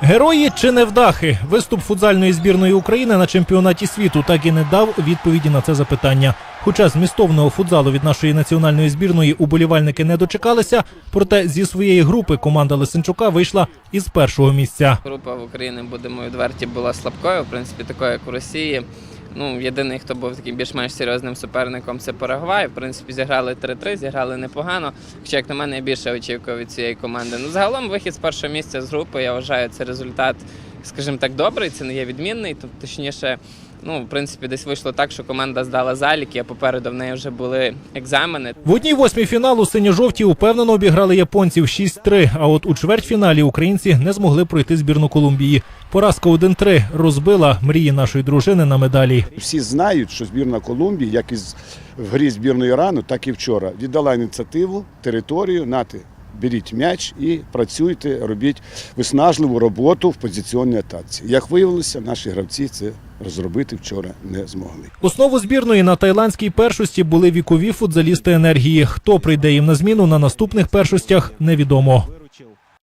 Герої чи невдахи? Виступ футзальної збірної України на чемпіонаті світу так і не дав відповіді на це запитання. Хоча змістовного футзалу від нашої національної збірної уболівальники не дочекалися, проте зі своєї групи команда Лисенчука вийшла із першого місця. Група в Україні, будемо відверті, була слабкою, в принципі, такою, як у Росії. Ну, єдиний, хто був таким більш-менш серйозним суперником, це Парагвай. В принципі, зіграли 3-3, зіграли непогано. Хоча, як на мене, я більше очікував від цієї команди. Ну, загалом вихід з першого місця з групи, я вважаю, це результат, скажімо так, добрий, це не є відмінний. Тобто, точніше, ну, в принципі, десь вийшло так, що команда здала заліки, а попереду в неї вже були екзамени. В одній восьмій фіналу синьо-жовті упевнено обіграли японців 6-3, А от у чвертьфіналі українці не змогли пройти збірну Колумбії. Поразка 1-3 розбила мрії нашої дружини на медалі. Всі знають, що збірна Колумбії, як і в грі збірної Ірану, так і вчора, віддала ініціативу, територію, нати, беріть м'яч і працюйте, робіть виснажливу роботу в позиціонній атаці. Як виявилося, наші гравці це розробити вчора не змогли. Основу збірної на тайландській першості були вікові футзалісти енергії. Хто прийде їм на зміну на наступних першостях, невідомо.